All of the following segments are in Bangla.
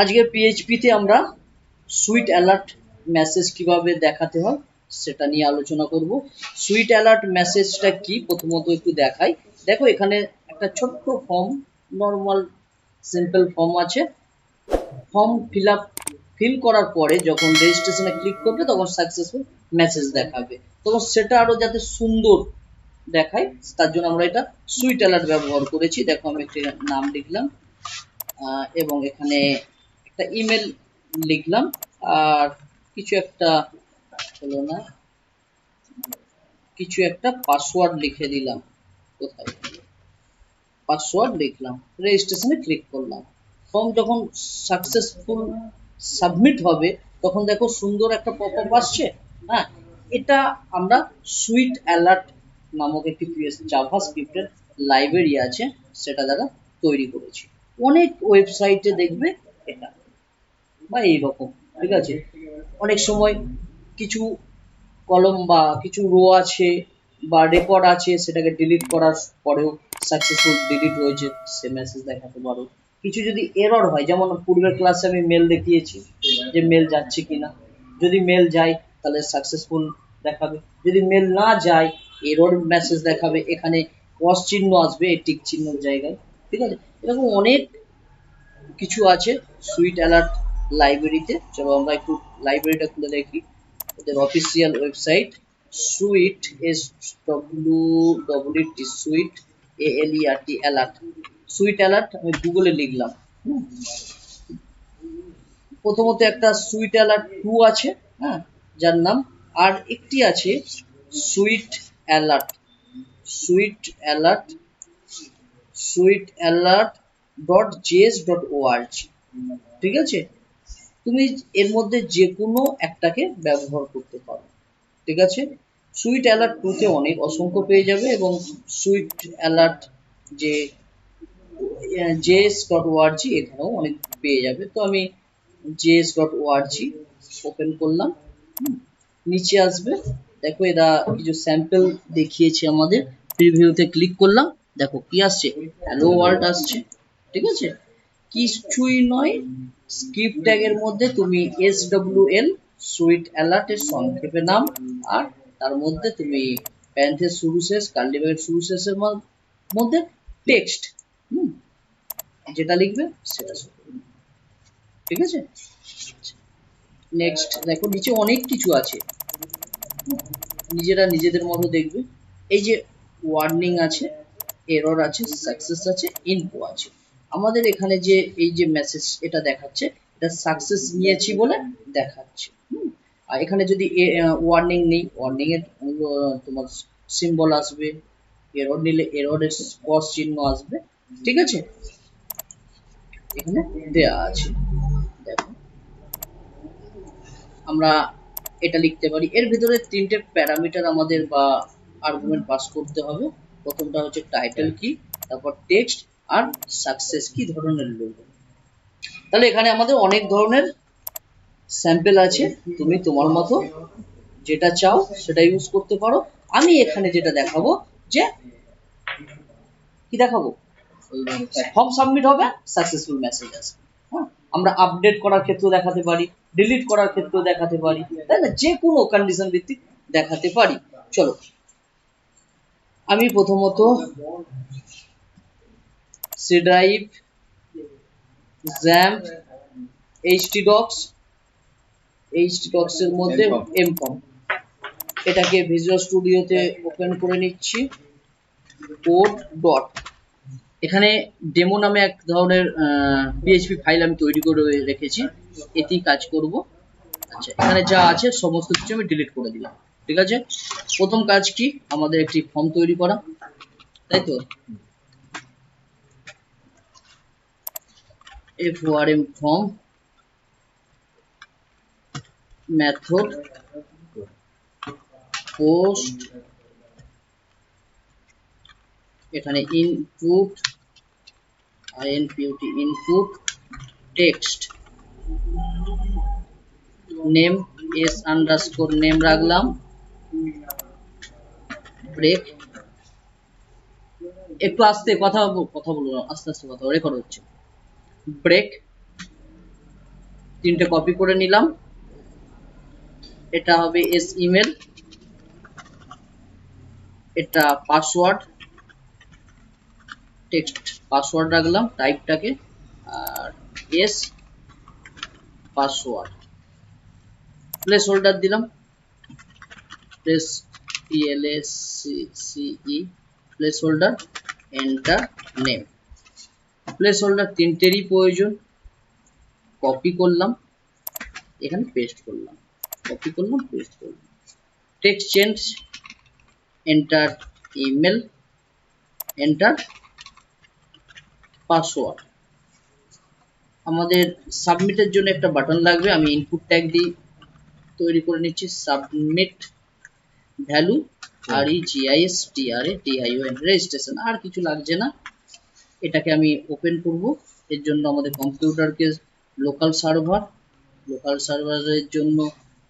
আজকে পিএইচপিতে আমরা সুইট অ্যালার্ট মেসেজ কীভাবে দেখাতে হয় সেটা নিয়ে আলোচনা করব। সুইট অ্যালার্ট মেসেজটা কি? প্রথমত একটু দেখাই। দেখো, এখানে একটা ছোট্ট ফর্ম নর্মাল সিম্পল ফর্ম আছে। ফর্ম ফিল আপ ফিল করার পরে যখন রেজিস্ট্রেশনে ক্লিক করবে, তখন সাকসেসফুল মেসেজ দেখাবে। তখন সেটা আরও যাতে সুন্দর দেখায়, তার জন্য আমরা এটা সুইট অ্যালার্ট ব্যবহার করেছি। দেখো, আমি একটি নাম লিখলাম। এবং এখানে একটা ইমেল লিখলাম, আর কিছু একটা, হলো না, কিছু একটা পাসওয়ার্ড লিখে দিলাম কোথায়। পাসওয়ার্ড লিখলাম রেজিস্ট্রেশনে ক্লিক করলাম। ফর্ম যখন সাকসেসফুল সাবমিট হবে, তখন দেখো সুন্দর একটা পপ আপ আসছে হ্যাঁ? এটা আমরা সুইট অ্যালার্ট নামক একটি জাভা স্ক্রিপ্টের লাইব্রেরি আছে, সেটা দ্বারা তৈরি করেছি। অনেক ওয়েবসাইটে দেখবে এটা। বা এইরকম, ঠিক আছে? অনেক সময় কিছু কলম বা কিছু রো আছে বা রেকর্ড আছে, সেটাকে ডিলিট করার পরেও সাকসেসফুল ডিলিট হয়েছে, সে মেসেজ দেখাতে পারো। কিছু যদি এরর হয়, যেমন পূর্বের ক্লাসে আমি মেল দেখিয়েছি যে মেল যাচ্ছে কিনা। যদি মেল যায়, তাহলে সাকসেসফুল দেখাবে। যদি মেল না যায় এরর মেসেজ দেখাবে। এখানে ক্রস চিহ্ন আসবে, এই টিক চিহ্নর জায়গায়, ঠিক আছে? এরকম অনেক কিছু আছে সুইট অ্যালার্ট লাইব্রেরিতে চলো আমরা একটু লাইব্রেরিটা খুলে দেখি। ওদের official website sweet S W W T sweet A L E R T alert sweet alert আমি গুগলে লিখলাম। প্রথমত একটা সুইট অ্যালার্ট টু আছে হ্যাঁ যার নাম আর একটি আছে sweet alert sweet alert sweet alert dot JS dot ORG ঠিক আছে? তুমি এর মধ্যে যে কোনো একটাকে ব্যবহার করতে পারো, ঠিক আছে? সুইট অ্যালার্ট টুতে অনেক অসংখ্য পেয়ে যাবে এবং সুইট অ্যালার্ট যে জেএস ডট ওআরজি এখানেও অনেক পেয়ে যাবে। তো আমি জেএস ডট ওআরজি ওপেন করলাম নিচে আসবে। দেখো, এরা কিছু স্যাম্পল দেখিয়েছে আমাদের। প্রিভিউতে ক্লিক করলাম, দেখো কি আসছে? হ্যালো ওয়ার্ল্ড আসছে, ঠিক আছে? কিছুই নয় স্ক্রিপ্ট ট্যাগের মধ্যে তুমি এস এল সুইট অ্যালার্টের সংক্ষেপে নাম, আর তার মধ্যে তুমি প্যান্থের শুরু শেষ কার্লিভের শুরু শেষের মধ্যে টেক্সট যেটা লিখবে সেটা ঠিক আছে? নেক্সট দেখো, নিচে অনেক কিছু আছে। নিজেরা নিজেদের মতো দেখবে। এই যে ওয়ার্নিং আছে এরর আছে সাকসেস আছে ইনফো আছে। আমাদের এখানে যে, এই যে মেসেজ এটা দেখাচ্ছে, এটা সাকসেস নিয়েছি বলে দেখাচ্ছে। আর এখানে যদি ওয়ার্নিং নেই ওয়ার্নিং এর তোমার সিম্বল আসবে এরর নিলে এররের ক্রস চিহ্ন আসবে, ঠিক আছে? এখানে দেয়া আছে। দেখো। আমরা এটা লিখতে পারি। এর ভিতরে তিনটে প্যারামিটার আমাদের বা আর্গুমেন্ট পাস করতে হবে। প্রথমটা হচ্ছে টাইটেল কি তারপর টেক্সট আর সাকসেস কি ধরনের লোগো? তাহলে এখানে আমাদের অনেক ধরনের স্যাম্পেল আছে। তুমি তোমার মতো যেটা চাও সেটা ইউজ করতে পারো। আমি এখানে যেটা দেখাবো যে কি দেখাবো? ফর্ম সাবমিট হবে সাকসেসফুল মেসেজ আসবে। হ্যাঁ আমরা আপডেট করার ক্ষেত্রেও দেখাতে পারি ডিলিট করার ক্ষেত্রেও দেখাতে পারি, তাই না? যে কোনো কন্ডিশন ভিত্তিক দেখাতে পারি। চলো, আমি প্রথমত C drive XAMPP HT docs HT docs এর মধ্যে এমকম এটাকে ভিজুয়াল স্টুডিওতে ওপেন করে নিচ্ছি। কোড ডট এখানে ডেমো নামে এক ধরনের পিএইচপি ফাইল আমি তৈরি করে রেখেছি। এতেই কাজ করব। আচ্ছা এখানে যা আছে সমস্ত কিছু আমি ডিলিট করে দিলাম। ঠিক আছে? প্রথম কাজ কি? আমাদের একটি ফর্ম তৈরি করা। তাই তো? এফওআরএম ফর্ম মেথড পোস্ট এখানে input INPUT input text name S underscore name রাখলাম ব্রেক একটু আস্তে কথা কথা বলব আস্তে আস্তে কথা রেকর্ড হচ্ছে। ব্রেক তিনটে কপি করে নিলাম। এটা হবে এস ইমেল এটা পাসওয়ার্ড টেক্সট পাসওয়ার্ড রাখলাম টাইপটাকে আর এস পাসওয়ার্ড প্লেস হোল্ডার দিলাম। Place PLS CE placeholder enter name placeholder তিনটেরই প্রয়োজন। কপি করলাম। এখানে পেস্ট করলাম। কপি করলাম পেস্ট করলাম। Text change enter email enter password আমাদের সাবমিটের জন্য একটা বাটন লাগবে। আমি ইনপুট ট্যাগ দিয়ে তৈরি করে নিচ্ছি। Submit value R E GIS TRA TION registration আর কিছু লাগছে না। এটাকে আমি ওপেন করব। এর জন্য আমাদের কম্পিউটারকে লোকাল সার্ভার লোকাল সার্ভারের জন্য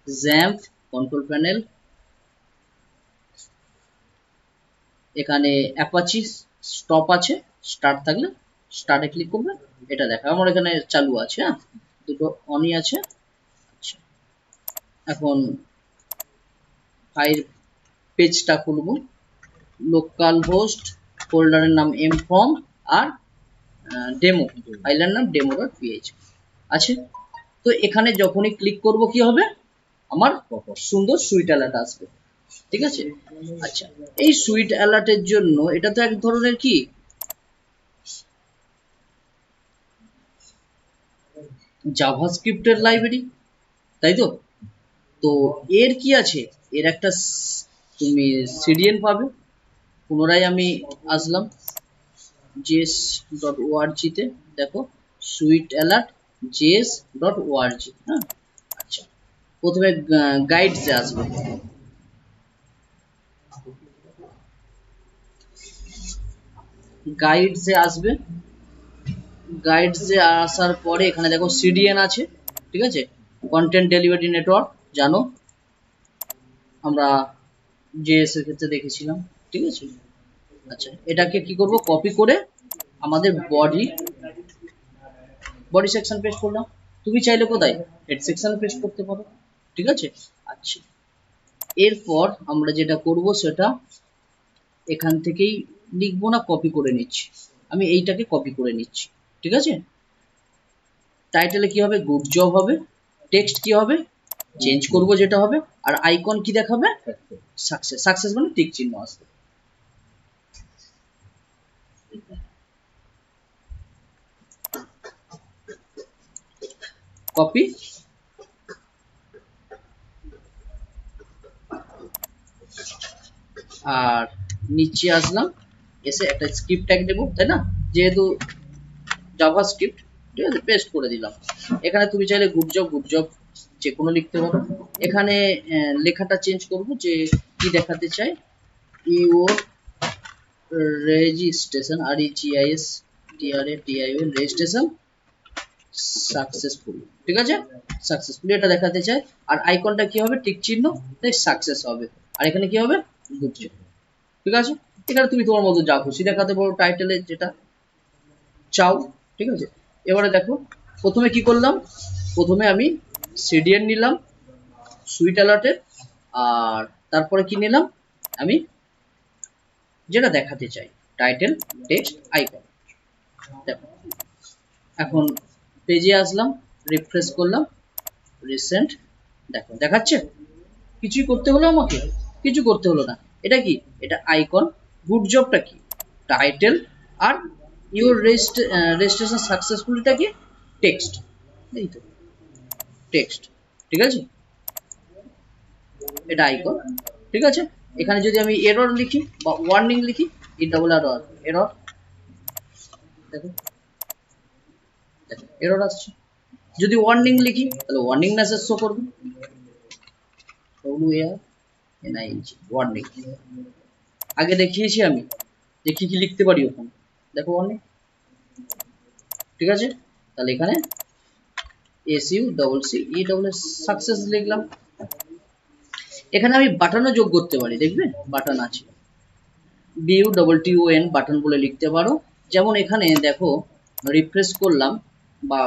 জ্যাম্প কন্ট্রোল প্যানেল এখানে অ্যাপাচি স্টপ আছে স্টার্ট থাকলে স্টার্টে ক্লিক করবে, এটা দেখা। আমার এখানে চালু আছে হ্যাঁ? দুটো অনই আছে। আচ্ছা। এখন ফাইল পেজটা খুলব। লোকাল হোস্ট ফোল্ডারের নাম এম ফর্ম আর ডেমো ফাইলের নাম ডেমো ডট পিএইচ আছে। তো এখানে যখনই ক্লিক করব কি হবে? আমার সুন্দর সুইট অ্যালার্ট আসবে। ঠিক আছে? আচ্ছা এই সুইট অ্যালার্টের জন্য এটা তো এক ধরনের কি? জাভাস্ক্রিপ্টের লাইব্রেরি তাই তো? তো এর কি আছে? এর একটা তুমি সিডিএন পাবে। পুনরায় আমি আসলাম। জেস ডট ওআরজিতে দেখো sweet alert JS dot ORG হ্যাঁ? আচ্ছা প্রথমে গাইডসে আসবে। গাইডসে আসবে। গাইডসে আসার পরে এখানে দেখো সিডিএন আছে, ঠিক আছে? কন্টেন্ট ডেলিভারি নেটওয়ার্ক জানো? আমরা জেএস এর ক্ষেত্রে দেখেছিলাম, ঠিক আছে? আচ্ছা এটাকে কি করব? কপি করে আমাদের বডি বডি সেকশন পেস্ট করলাম। তুমি চাইলে কোথায়? হেড সেকশন পেস্ট করতে পারো, ঠিক আছে? আচ্ছা এরপর আমরা যেটা করব সেটা এখান থেকেই লিখব না কপি করে নিচ্ছি। আমি এইটাকে কপি করে নিচ্ছি, ঠিক আছে? টাইটেলে কি হবে? গুড জব হবে। টেক্সট কি হবে? চেঞ্জ করব যেটা হবে। আর আইকন কি দেখাবে? সাকসেস সাকসেস মানে টিক চিহ্ন আসবে। কপি? আর নিচে আসলাম, এসে একটা স্ক্রিপ্ট ট্যাগ দেবো, তাই না? যেহেতু জাভা স্ক্রিপ্ট ঠিক আছে পেস্ট করে দিলাম। এখানে তুমি চাইলে গুড জব গুড জব যে কোনো লিখতে পারো। এখানে লেখাটা চেঞ্জ করব যে কি দেখাতে চাই। Your registration R E GIS TRA TIO registration successful ঠিক আছে? সাকসেসফুল এটা দেখাতে চাই। আর আইকনটা কি হবে? টিক চিহ্ন। তাই সাকসেস হবে। আর এখানে কি হবে? গুড জব ঠিক আছে? এখানে তুমি তোমার মতো যা খুশি দেখাতে পারো টাইটেলে যেটা চাও। ঠিক আছে? এবারে দেখো, প্রথমে কি করলাম? প্রথমে আমি সিডিএন নিলাম সুইট অ্যালার্টের আর তারপরে কি নিলাম? আমি যেটা দেখাতে চাই টাইটেল টেক্সট আইকন দেখো, এখন পেজে আসলাম রিফ্রেশ করলাম রিসেন্ট দেখো, দেখাচ্ছে? কিছুই করতে হলো আমাকে? কিছু করতে হলো না। এটা কি? এটা আইকন গুড জবটা কি? টাইটেল আর ইউর রেজিস্ট রেজিস্ট্রেশন সাকসেসফুলটা কি? টেক্সট এই তো। টেক্সট ঠিক আছে? এটা আইকন ঠিক আছে? এখানে যদি আমি এরর লিখি বা ওয়ার্নিং লিখি ই ডাবল আর এরর দেখো। এরর আসছে। যদি ওয়ার্নিং লিখি, তাহলে ওয়ার্নিং মেসেজ শো করবে। ওয়ার্নিং আগে দেখিয়েছি আমি, দেখি কি লিখতে পারি ওখানে। দেখো ওয়ার্নিং ঠিক আছে? তাহলে এখানে S U double C E double S success লিখলাম। এখানে আমি বাটনও যোগ করতে পারি, দেখবে? বাটন আছে। B U double T O N button বলে লিখতে পারো। যেমন এখানে দেখো রিফ্রেশ করলাম। বা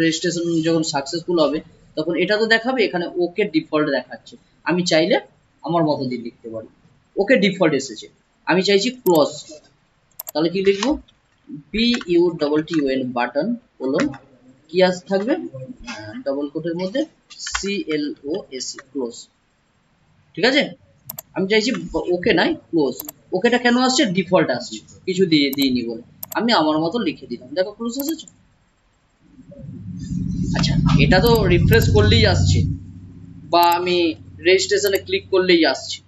রেজিস্ট্রেশন যখন সাকসেসফুল হবে, তখন এটা তো দেখাবে, এখানে ওকে ডিফল্ট দেখাচ্ছে। আমি চাইলে আমার মতো দিয়ে লিখতে পারি। ওকে ডিফল্ট এসেছে। আমি চাইছি ক্লোজ তাহলে কি লিখব? B U double T N button colon কি আস থাকবে। ডবল কোটের মধ্যে C L O S close ঠিক আছে? আমি চাইছি ওকে নাই ক্লোজ ওকেটা কেন আসছে? ডিফল্ট আসছে। কিছু দিয়ে দিইনি বলে। আমি আমার মতো লিখে দিলাম। দেখো ক্লোজ এসেছে? আচ্ছা। এটা তো রিফ্রেশ করলেই আসছে। বা আমি রেজিস্ট্রেশনে ক্লিক করলেই আসছে।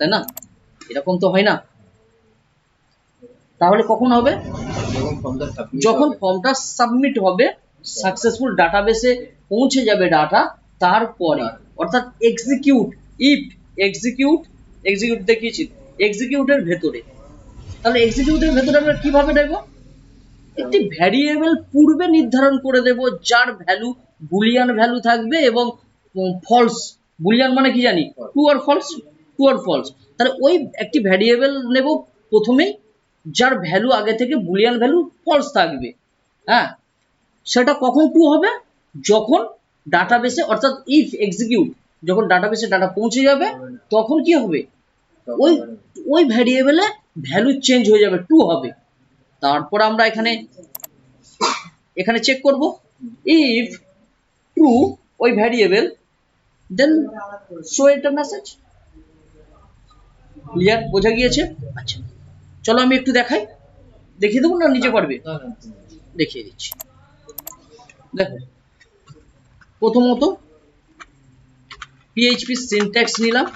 তাই না? এরকম তো হয় না। তাহলে কখন হবে? যখন ফর্মটা সাবমিট হবে। সাকসেসফুল ডাটাবেসে পৌঁছে যাবে ডাটা তারপরে। অর্থাৎ এক্সিকিউট ইফ এক্সিকিউট এক্সিকিউট দেখিয়েছি এক্সিকিউটের ভেতরে। তাহলে এক্সিকিউটের ভেতরে আমরা কীভাবে দেব একটি ভ্যারিয়েবল পূর্বে নির্ধারণ করে দেব যার ভ্যালু বুলিয়ান ভ্যালু থাকবে এবং ফলস বুলিয়ান মানে কি জানি? টু আর ফলস টু আর ফলস তাহলে ওই একটি ভ্যারিয়েবল নেব প্রথমেই যার ভ্যালু আগে থেকে বুলিয়ান ভ্যালু ফলস থাকবে। হ্যাঁ? সেটা কখন টু হবে? যখন ডাটাবেসে অর্থাৎ ইফ এক্সিকিউট যখন ডাটাবেসে ডাটা পৌঁছে যাবে তখন কি হবে? ওই ওই ভ্যারিয়েবলে ভ্যালু চেঞ্জ হয়ে যাবে টু হবে। তারপর আমরা এখানে এখানে চেক করব। ইফ ট্রু ওই ভ্যারিয়েবল দেন শো এটা মেসেজ ক্লিয়ার বোঝা গিয়েছে? আচ্ছা। চলো আমি একটু দেখাই। দেখিয়ে দেবো না নিচে পারবে দেখিয়ে দিচ্ছি। দেখো। প্রথমত পিএইচপি সিনট্যাক্স নিলাম।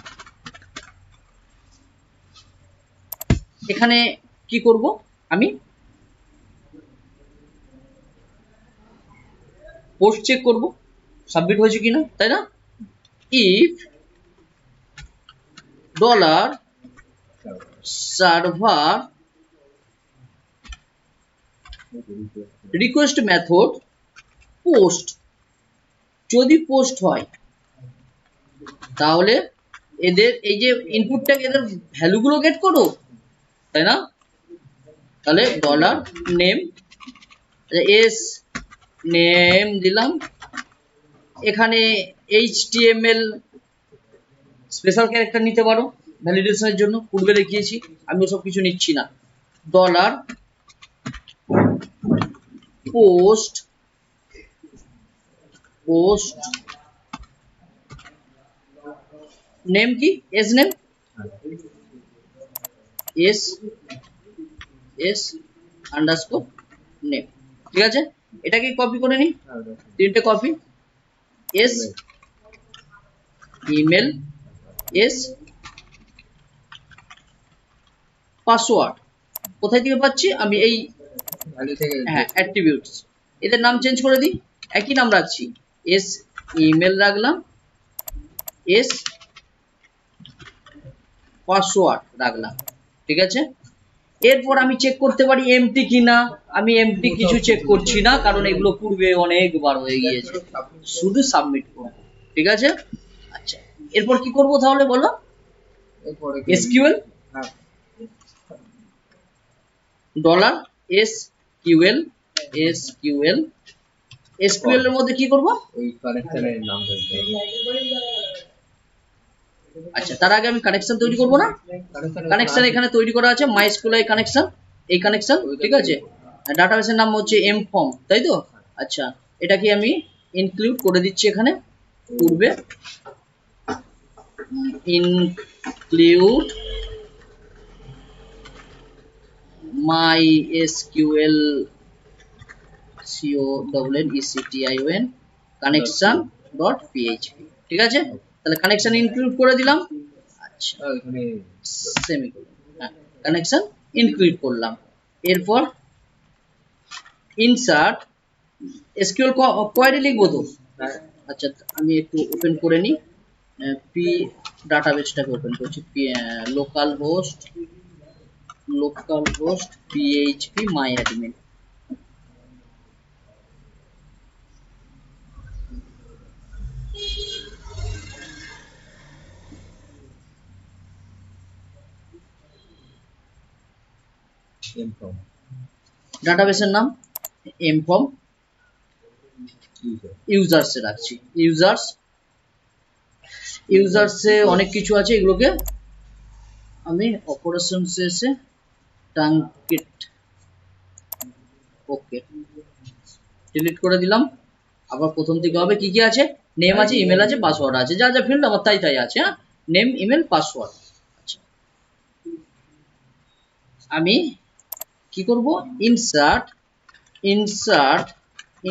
এখানে কি করব আমি? পোস্ট চেক করব। সাবমিট হয়েছে কিনা, তাই না? If dollar server request method post যদি পোস্ট হয়, তাহলে এদের এই যে ইনপুটটা এদের ভ্যালুগুলো গেট করো, তাই না? তাহলে ডলার নেম এস নেম দিলাম। এখানে H T M L special character নিতে পারো ভ্যালিডেশনের জন্য, পূর্বে দেখিয়েছি আমি ওসব কিছু নিচ্ছি না। ডলার পোস্ট পোস্ট নেম কি? S name S S underscore name ঠিক আছে? এটাকে কপি করে নিই তিনটে copy S email S password কোথায় থেকে পাচ্ছি? আমি এই হ্যাঁ অ্যাট্রিবিউটস এদের নাম চেঞ্জ করে দিই। একই নাম রাখছি। এস ইমেল রাখলাম। এস পাসওয়ার্ড রাখলাম। ঠিক আছে? এরপর আমি চেক করতে পারি এমটি কিনা। আমি এমটি কিছু চেক করছি না কারণ এগুলো পূর্বে অনেকবার হয়ে গিয়েছে। শুধু সাবমিট করব ঠিক আছে? আচ্ছা এরপর কি করব তাহলে বলো? SQL dollar S QL S QL SQL এর মধ্যে কি করব? ওই কানেকশনের নাম আচ্ছা তার আগে আমি কানেকশন তৈরি করব না? কানেকশন এখানে তৈরি করা আছে মাই কানেকশন এই কানেকশন ঠিক আছে? ডাটাবেসের নাম হচ্ছে এম ফর্ম তাই তো? আচ্ছা এটা কি আমি ইনক্লুড করে দিচ্ছি এখানে, পূর্বে। Include my SQL CO double N ECTION connection dot PHP ঠিক আছে? তাহলে কানেকশন ইনক্লুড করে দিলাম। আচ্ছা সেমিকোলন হ্যাঁ কানেকশন ইনক্লুড করলাম। এরপর ইনসার্ট এসকিউএল কোয়ারি লিখব তো? হ্যাঁ, আচ্ছা আমি একটু ওপেন করে নিই। পি ডাটাবেসটাকে ওপেন করছি। P localhost localhost PHP my admin info। ডাটাবেসের নাম এমফর্ম User. ইউজার্সে রাখছি। ইউজার্স ইউজার্সে অনেক কিছু আছে, এগুলোকে আমি অপারেশনস এসে টাঙ্কেট ওকে ডিলিট করে দিলাম। আবার প্রথম থেকে হবে কি কি আছে? নেম আছে ইমেল আছে পাসওয়ার্ড আছে। যা যা ফিল্ড আমার তাই তাই আছে হ্যাঁ? নেম ইমেল পাসওয়ার্ড আমি কি করব? ইনসার্ট ইনসার্ট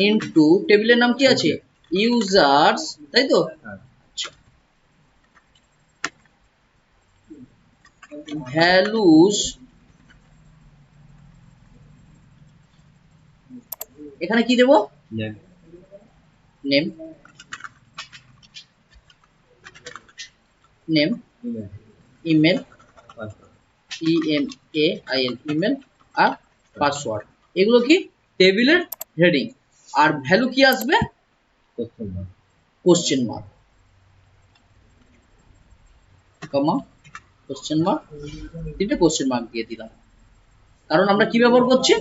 ইনটু টেবিলের নাম কি আছে? ইউজার্স তাই তো? ভ্যালুস এখানে কি দেব? Name name email password. E M A I L email R password এগুলো কি? টেবিলের হেডিং আর ভ্যালু কি আসবে? Question mark comma question mark তিনটে কোশ্চেন মার্ক দিয়ে দিলাম। কারণ আমরা কি ব্যবহার করছি?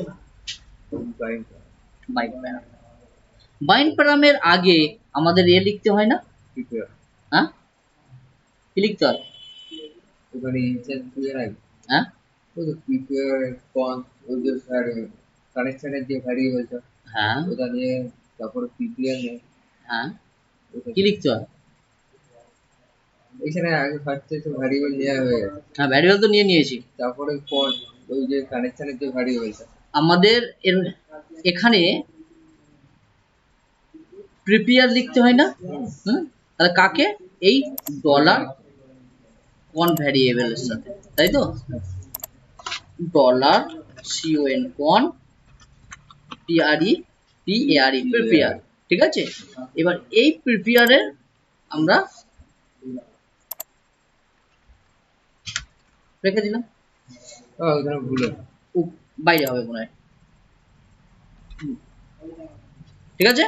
বাইন্ড প্যারাম বাইন্ড প্যারামের আগে আমাদের এ লিখতে হয় না? হ্যাঁ? কি লিখতে হয়? হ্যাঁ? ওই তো prepare con ওই যে কানেকশনের যে ভ্যারিয়েবলটা হ্যাঁ। ওটা নিয়ে তারপরে prepare হ্যাঁ। কি লিখতে এখানে আগে ফার্স্টে তো ভ্যারিয়েবল নেওয়া হয়ে গেছে। হ্যাঁ ভ্যারিয়েবল তো নিয়ে নিয়েছি। তারপরে con ওই যে কানেকশনের যে ভ্যারিয়েবলটা আমাদের এখানে প্রিপেয়ার লিখতে হয় না? তাহলে কাকে? এই ডলার কন ভ্যারিয়েবলের সাথে তাই তো? Dollar C O N con P R E P A R E prepare ঠিক আছে? এবার এই প্রিপেয়ারের আমরা রেখে দিলাম। উ- বাইরে হবে মনে হয়। ঠিক আছে?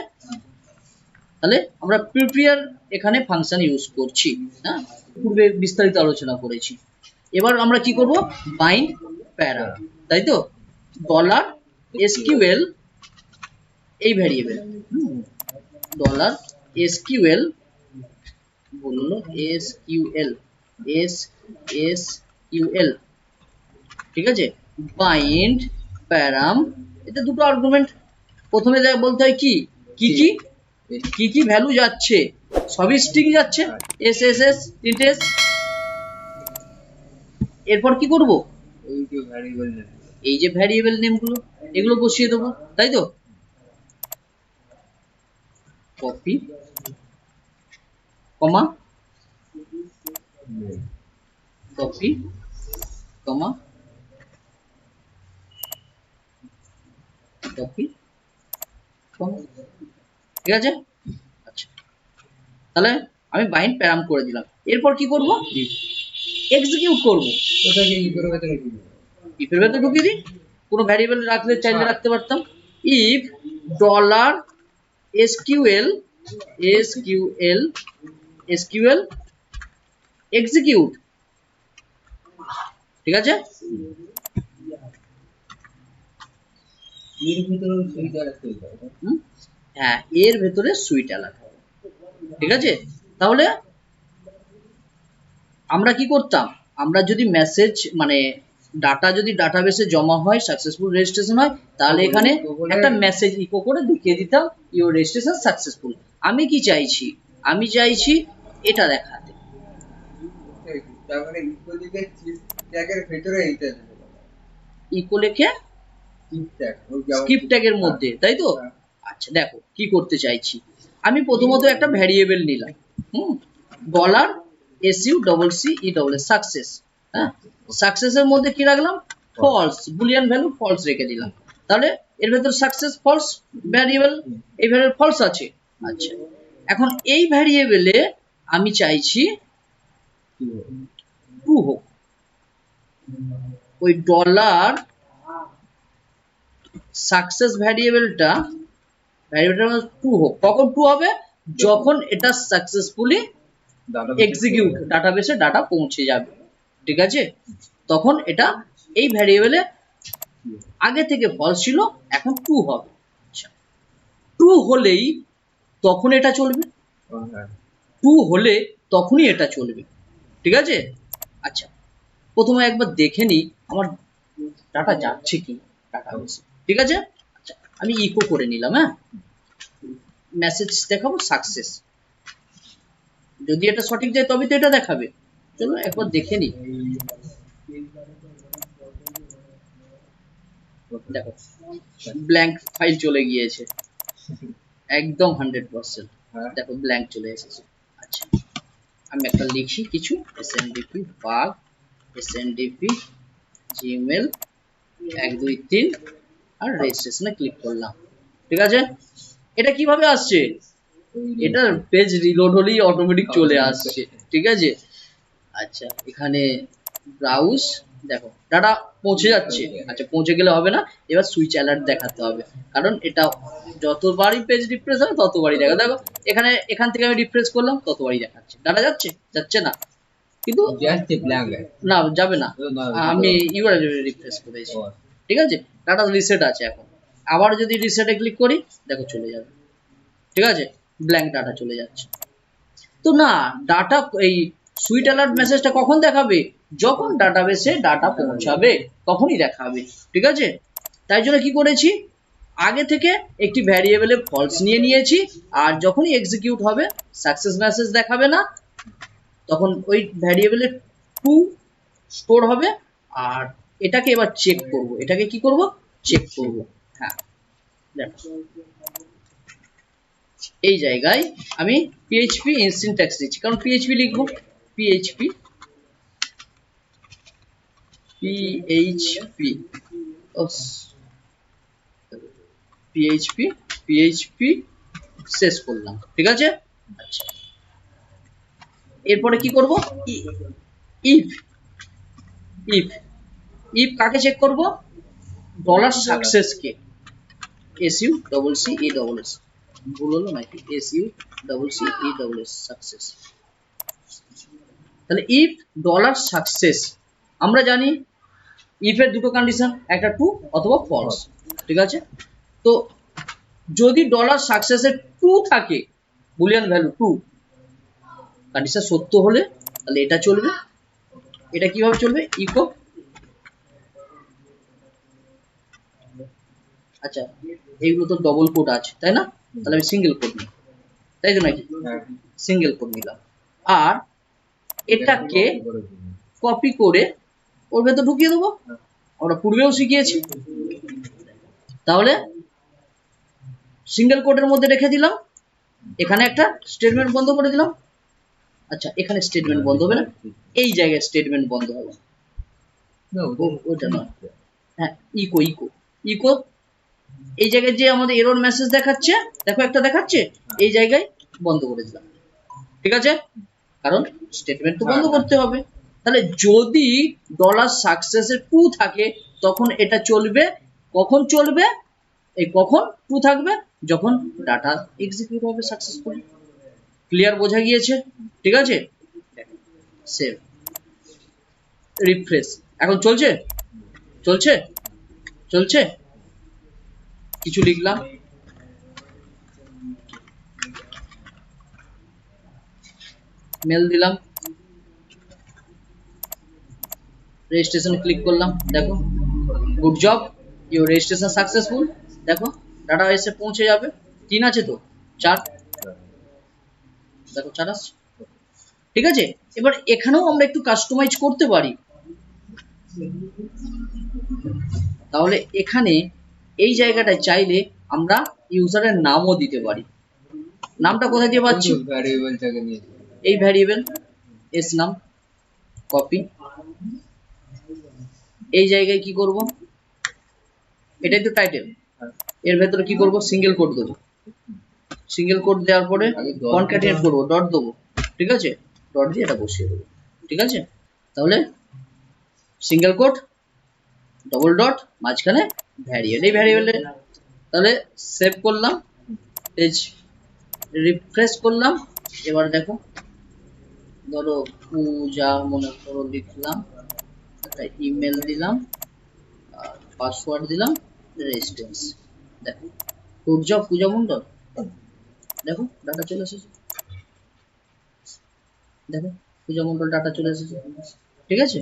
তাহলে আমরা প্রিপেয়ার এখানে ফাংশন ইউজ করছি হ্যাঁ? পূর্বে বিস্তারিত আলোচনা করেছি। এবার আমরা কি করব? বাইন্ড প্যারা, তাই তো? ডলার এসকিউএল এই ভ্যারিয়েবল ডলার এসকিউএল বলল এসকিউএল এস এস ইউএল ঠিক আছে? বাইন্ড প্যারাম এতে দুটো আর্গুমেন্ট প্রথমে যা বলতে হয় কি? কি কি? কি কি ভ্যালু যাচ্ছে? সবই স্ট্রিং যাচ্ছে। এস এস এস তিনটে এরপর কি করব? ওই যে ভ্যারিয়েবল নেই এই এগুলো বসিয়ে দেবো, তাই তো? Copy comma copy comma copy ঠিক আছে? আচ্ছা। তাহলে আমি বাইন্ড প্যারাম করে দিলাম। এরপর কি করব? এক্সিকিউট করব। ওটাকে ভেতরে ইফের ভেতরে ঢুকিয়ে দিই? কোনো ভ্যারিয়েবল রাখলে চাইলে রাখতে পারতাম। If dollar SQL SQL SQL execute ঠিক আছে? হ্যাঁ এর ভেতরে সুইট আলাদা ঠিক আছে? তাহলে আমরা কি করতাম? আমরা যদি মেসেজ মানে ডাটা যদি ডাটাবেসে জমা হয় সাকসেসফুল রেজিস্ট্রেশন হয় তাহলে এখানে একটা মেসেজ ইকো করে দেখিয়ে দিতাম ইউর রেজিস্ট্রেশন সাকসেসফুল আমি কি চাইছি? আমি চাইছি এটা দেখাতে। ইকো লিখে? স্কিপ ট্যাগের মধ্যে তাই তো। আচ্ছা দেখো কি করতে চাইছি? আমি প্রথমত একটা ভ্যারিয়েবল নিলাম। হুম? Dollar S U double C E double S success হ্যাঁ? সাকসেসের মধ্যে কি রাখলাম? ফলস বুলিয়ান ভ্যালু ফলস রেখে দিলাম। তাহলে এর ভেতর সাকসেস ফলস ভ্যারিয়েবল এই ভ্যারিয়েবল ফলস আছে। আচ্ছা। এখন এই ভ্যারিয়েবলে আমি চাইছি টু হোক। ওই ডলার সাকসেস ভ্যারিয়েবলটা ভ্যারিয়েবলটা টু হোক। কখন টু হবে? যখন এটা সাকসেসফুলি এক্সিকিউট ডাটাবেসে ডাটা পৌঁছে যাবে। ঠিক আছে? তখন এটা এই ভ্যারিয়েবলে আগে থেকে ফলস ছিল এখন টু হবে। টু হলেই তখন এটা চলবে। ও হ্যাঁ। টু হলে তখনই এটা চলবে। ঠিক আছে? আচ্ছা। প্রথমে একবার দেখে নিই আমার ডাটা যাচ্ছে কি ডাটা ঠিক আছে? আচ্ছা আমি ইকো করে নিলাম হ্যাঁ? মেসেজ দেখাবো সাকসেস যদি এটা সঠিক যায় তবে তো এটা দেখাবে। চলো একবার দেখে নিই। দেখো ব্ল্যাঙ্ক ফাইল চলে গিয়েছে। একদম হান্ড্রেড পার্সেন্ট হ্যাঁ। দেখো ব্ল্যাঙ্ক চলে এসেছে। আচ্ছা আমি একটা লিখি কিছু। এসএনডিপি বাগ এসএনডিপি জিমেল এক দুই তিন আর রেজিস্ট্রেশনে ক্লিক করলাম। ঠিক আছে? এটা কীভাবে আসছে? এটা পেজ রিলোড হলেই অটোমেটিক চলে আসছে ঠিক আছে? আচ্ছা এখানে ব্রাউজ দেখো ডাটা পৌঁছে যাচ্ছে। আচ্ছা পৌঁছে গেলে হবে না এবার সুইচ অ্যালার্ট দেখাতে হবে। কারণ এটা যতবারই পেজ রিফ্রেশ হবে ততবারই দেখা দেখো এখানে এখান থেকে আমি রিফ্রেশ করলাম ততবারই দেখাচ্ছে। ডাটা যাচ্ছে? যাচ্ছে না। কিন্তু না যাবে না, আমি ইউআরএল রিফ্রেশ করেছি ঠিক আছে? ডাটা রিসেট আছে এখন। আবার যদি রিসেটে ক্লিক করি দেখো চলে যাবে। ঠিক আছে? ব্ল্যাঙ্ক ডাটা চলে যাচ্ছে। তো না ডাটা এই সুইট অ্যালার্ট মেসেজটা কখন দেখাবে? যখন ডাটাবেসে ডাটা পৌঁছাবে, তখনই দেখাবে, ঠিক আছে? তাই জন্য কি করেছি? আগে থেকে একটি ভ্যারিয়েবলে ফলস নিয়ে নিয়েছি, আর যখনই এক্সিকিউট হবে সাকসেস মেসেজ দেখাবে না, তখন ওই ভ্যারিয়েবলে টু স্টোর হবে, আর এটাকে এবার চেক করব। এটাকে কি করব? চেক করব। হ্যাঁ দেখো। এই জায়গায় আমি পিএইচপি ইনসিনট্যাক্স দিচ্ছি। কারণ পিএইচপি লিখব? পিএইচপি পিএইচপি পিএইচপি পিএইচপি শেষ করলাম। ঠিক আছে? আচ্ছা। এরপরে কি করব? ইফ ইফ ইফ কাকে চেক করব? ডলার সাকসেস কে। S U double C E double S ভুল হলো নাকি? S U double C E double S success তাহলে ইফ ডলার সাকসেস আমরা জানি ইফ এর দুটো কন্ডিশন একটা টু অথবা ফলস ঠিক আছে? তো যদি ডলার সাকসেসের টু থাকে বুলিয়ান ভ্যালু টু কন্ডিশন সত্য হলে তাহলে এটা চলবে। এটা কীভাবে চলবে? ইকো আচ্ছা এইগুলো তো ডবল কোড আছে, তাই না? তাহলে আমি সিঙ্গেল কোড নিই তাই তো নাকি? সিঙ্গেল কোড নিলাম। আর এটাকে কপি করে ওর ভেতর ঢুকিয়ে দেবো। আমরা পূর্বেও শিখিয়েছি। তাহলে সিঙ্গেল কোডের মধ্যে রেখে দিলাম। এখানে একটা স্টেটমেন্ট বন্ধ করে দিলাম। আচ্ছা এখানে স্টেটমেন্ট বন্ধ হবে না? এই জায়গায় স্টেটমেন্ট বন্ধ হবে। ওটা না। হ্যাঁ ইকো ইকো ইকো এই জায়গায় যে আমাদের এরর মেসেজ দেখাচ্ছে, দেখো একটা দেখাচ্ছে, এই জায়গায় বন্ধ করে দিলাম। ঠিক আছে? কারণ স্টেটমেন্ট তো বন্ধ করতে হবে। তাহলে যদি ডলার সাকসেসের টু থাকে, তখন এটা চলবে, কখন চলবে? এই কখন টু থাকবে? যখন ডাটা এক্সিকিউট হবে সাকসেসফুলি ক্লিয়ার বোঝা গিয়েছে? ঠিক আছে? সেভ রিফ্রেশ এখন চলছে? চলছে? চলছে? কিছু লিখলাম। মেল দিলাম। রেজিস্ট্রেশন ক্লিক করলাম। দেখো good job your registration successful দেখো ডাটা এসে পৌঁছে যাবে। তিন আছে তো? চার। দেখো, চার ঠিক আছে? এবার এখানেও আমরা একটু কাস্টমাইজ করতে পারি। তাহলে এখানে এই জায়গাটায় চাইলে আমরা ইউজারের নামও দিতে পারি। নামটা কোথায় দিয়ে পাচ্ছি? নিয়ে এই ভ্যারিয়েবল এস নাম কপি এই জায়গায় কি করব? এটাই তো টাইটেল এর ভেতরে কি করব? সিঙ্গেল কোড দেবো। সিঙ্গেল কোড দেওয়ার পরে কনক্যাটিনেট করব ডট দেবো। ঠিক আছে? ডট দিয়ে এটা বসিয়ে দেবো। ঠিক আছে? তাহলে সিঙ্গেল কোড ডবল ডট মাঝখানে ভ্যারিয়েবল এই ভ্যারিয়েবলে তাহলে সেভ করলাম পেজ রিফ্রেশ করলাম, এবার দেখো, ধরো পূজা মনে করো লিখলাম, একটা ইমেল দিলাম, আর পাসওয়ার্ড দিলাম রেজিস্ট্যান্স দেখো, পূজা পূজা মন্ডল দেখো ডাটা চলে এসেছে, দেখো, পূজা মন্ডল ডাটা চলে এসেছে, ঠিক আছে?